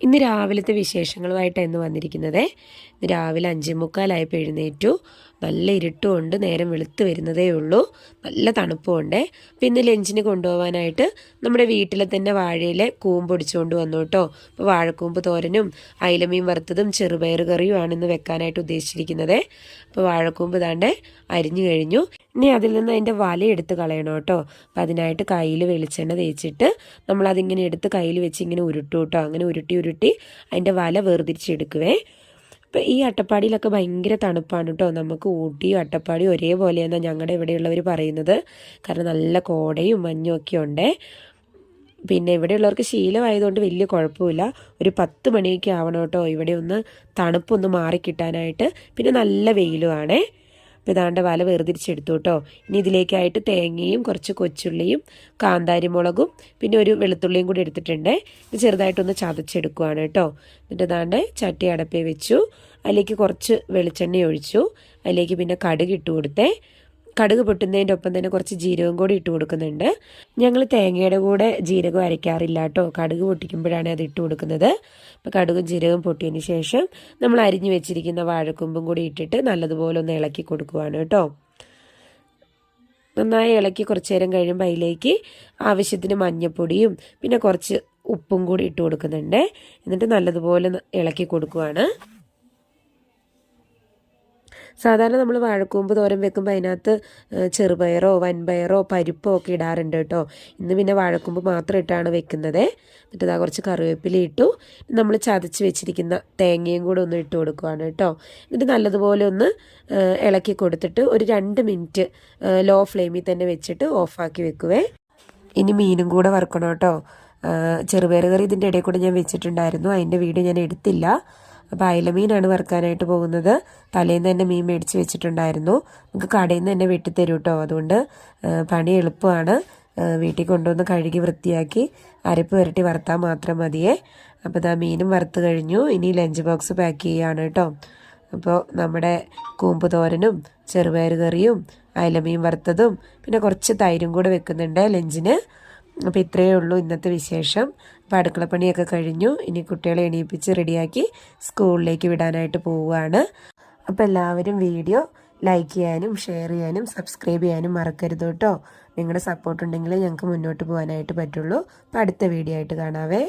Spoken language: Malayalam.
ഇന്ന് രാവിലത്തെ വിശേഷങ്ങളുമായിട്ടാണ് ഇന്ന് വന്നിരിക്കുന്നത്. ഇന്ന് രാവിലെ അഞ്ചേ മുക്കാലായപ്പോൾ എഴുന്നേറ്റു. നല്ല ഇരുട്ടുമുണ്ട്. നേരം വെളുത്ത് വരുന്നതേ ഉള്ളൂ. നല്ല തണുപ്പുമുണ്ട്. പിന്നെ ലഞ്ചിന് കൊണ്ടുപോകാനായിട്ട് നമ്മുടെ വീട്ടിലെ തന്നെ വാഴയിലെ കൂമ്പൊടിച്ചുകൊണ്ട് വന്നു കേട്ടോ. അപ്പോൾ വാഴക്കൂമ്പ് തോരനും അയിലമീൻ വറുത്തതും ചെറുപയർ കറിയുമാണ് ഇന്ന് വെക്കാനായിട്ട് ഉദ്ദേശിച്ചിരിക്കുന്നത്. അപ്പോൾ വാഴക്കൂമ്പ് താണ്ട് അരിഞ്ഞു കഴിഞ്ഞു. ഇനി അതിൽ നിന്ന് അതിന്റെ വല എടുത്ത് കളയണം കേട്ടോ. അപ്പം അതിനായിട്ട് കയ്യിൽ വെളിച്ചെണ്ണ തേച്ചിട്ട് നമ്മളതിങ്ങനെ എടുത്ത് കയ്യിൽ വെച്ച് ഇങ്ങനെ ഉരുട്ടു കേട്ടോ. അങ്ങനെ ഉരുട്ടി ഉരുട്ടി അതിന്റെ വല വേർതിരിച്ചെടുക്കുവേ. ഇപ്പം ഈ അട്ടപ്പാടിയിലൊക്കെ ഭയങ്കര തണുപ്പാണ് കേട്ടോ. നമുക്ക് ഊട്ടിയും അട്ടപ്പാടിയും ഒരേപോലെയെന്നാണ് ഞങ്ങളുടെ ഇവിടെയുള്ളവർ പറയുന്നത്. കാരണം നല്ല കോടയും മഞ്ഞും ഒക്കെ ഉണ്ടേ. പിന്നെ ഇവിടെയുള്ളവർക്ക് ശീലമായതുകൊണ്ട് വലിയ കുഴപ്പമില്ല. ഒരു പത്ത് മണിയൊക്കെ ആവണം കേട്ടോ. ഇവിടെ ഒന്ന് തണുപ്പൊന്ന് മാറിക്കിട്ടാനായിട്ട്. പിന്നെ നല്ല വെയിലുമാണേ അപ്പോൾ ഇതാണ്ട് വല വേർതിരിച്ചെടുത്തു കേട്ടോ. ഇനി ഇതിലേക്കായിട്ട് തേങ്ങയും കുറച്ച് കൊച്ചുള്ളിയും കാന്താരിമുളകും പിന്നെ ഒരു വെളുത്തുള്ളിയും കൂടി എടുത്തിട്ടുണ്ട്. ഇത് ചെറുതായിട്ടൊന്ന് ചതച്ചെടുക്കുവാണ് കേട്ടോ. എന്നിട്ട് ഇതാണ്ട് ചട്ടി അടപ്പേ വെച്ചു. അതിലേക്ക് കുറച്ച് വെളിച്ചെണ്ണ ഒഴിച്ചു. അതിലേക്ക് പിന്നെ കടുക് ഇട്ട് കൊടുത്തേ. കടുക് പൊട്ടുന്നതിന്റെ ഒപ്പം തന്നെ കുറച്ച് ജീരകം കൂടി ഇട്ട് കൊടുക്കുന്നുണ്ട്. ഞങ്ങൾ തേങ്ങയുടെ കൂടെ ജീരകം അരയ്ക്കാറില്ല കേട്ടോ. കടുക് പൊട്ടിക്കുമ്പോഴാണ് അത് ഇട്ട് കൊടുക്കുന്നത്. അപ്പോൾ കടുകും ജീരകം പൊട്ടിയതിന് ശേഷം നമ്മൾ അരിഞ്ഞു വെച്ചിരിക്കുന്ന വാഴക്കൊമ്പും കൂടി ഇട്ടിട്ട് നല്ലതുപോലെ ഒന്ന് ഇളക്കി കൊടുക്കുവാണ് കേട്ടോ. നന്നായി ഇളക്കി കുറച്ച് നേരം കഴിയുമ്പോൾ അതിലേക്ക് ആവശ്യത്തിന് മഞ്ഞപ്പൊടിയും പിന്നെ കുറച്ച് ഉപ്പും കൂടി ഇട്ട് കൊടുക്കുന്നുണ്ട്. എന്നിട്ട് നല്ലതുപോലെ ഇളക്കി കൊടുക്കുവാണ്. സാധാരണ നമ്മൾ വാഴക്കൂമ്പ് തോരൻ വെക്കുമ്പോൾ അതിനകത്ത് ചെറുപയറോ വൻപയറോ പരിപ്പോ ഒക്കെ ഇടാറുണ്ട് കേട്ടോ. ഇന്ന് പിന്നെ വാഴക്കൂമ്പ് മാത്രം ഇട്ടാണ് വെക്കുന്നത്. എന്നിട്ട് കുറച്ച് കറിവേപ്പില ഇട്ടു. നമ്മൾ ചതച്ച് വെച്ചിരിക്കുന്ന തേങ്ങയും കൂടെ ഒന്ന് ഇട്ട് കൊടുക്കുവാണ് കേട്ടോ. എന്നിട്ട് നല്ലതുപോലെ ഒന്ന് ഇളക്കി കൊടുത്തിട്ട് ഒരു രണ്ട് മിനിറ്റ് ലോ ഫ്ലെയിമിൽ തന്നെ വെച്ചിട്ട് ഓഫാക്കി വെക്കുവേ. ഇനി മീനും കൂടെ വറുക്കണം കേട്ടോ. ചെറുപയർ കറി ഇതിന്റെ ഇടയിൽ കൂടെ ഞാൻ വെച്ചിട്ടുണ്ടായിരുന്നു. അതിന്റെ വീഡിയോ ഞാൻ എടുത്തില്ല. അപ്പോൾ അയലമീനാണ് വറുക്കാനായിട്ട് പോകുന്നത്. തലേന്ന് തന്നെ മീൻ മേടിച്ച് വെച്ചിട്ടുണ്ടായിരുന്നു. നമുക്ക് കടയിൽ നിന്ന് തന്നെ വെട്ടിത്തരും കേട്ടോ അതുകൊണ്ട് പണി എളുപ്പമാണ്. വീട്ടിൽ കൊണ്ടുവന്ന് കഴുകി വൃത്തിയാക്കി അരപ്പ് പുരട്ടി വറുത്താൽ മാത്രം മതിയേ. അപ്പോൾ ഇതാ മീനും വറുത്ത് കഴിഞ്ഞു. ഇനി ലഞ്ച് ബോക്സ് പാക്ക് ചെയ്യുകയാണ് കേട്ടോ. അപ്പോൾ നമ്മുടെ കൂമ്പ് തോരനും ചെറുപയർ കറിയും അയലമീൻ വറുത്തതും പിന്നെ കുറച്ച് തൈരും കൂടെ വെക്കുന്നുണ്ട് ലഞ്ചിന് അപ്പോൾ ഇത്രയേ ഉള്ളൂ ഇന്നത്തെ വിശേഷം. അപ്പോൾ അടുക്കളപ്പണിയൊക്കെ കഴിഞ്ഞു. ഇനി കുട്ടികളെ എണീപ്പിച്ച് റെഡിയാക്കി സ്കൂളിലേക്ക് വിടാനായിട്ട് പോവുകയാണ്. അപ്പോൾ എല്ലാവരും വീഡിയോ ലൈക്ക് ചെയ്യാനും ഷെയർ ചെയ്യാനും സബ്സ്ക്രൈബ് ചെയ്യാനും മറക്കരുത് കേട്ടോ. നിങ്ങളുടെ സപ്പോർട്ട് ഉണ്ടെങ്കിൽ ഞങ്ങൾക്ക് മുന്നോട്ട് പോകാനായിട്ട് പറ്റുള്ളൂ. അപ്പോൾ അടുത്ത വീഡിയോ ആയിട്ട് കാണാവേ.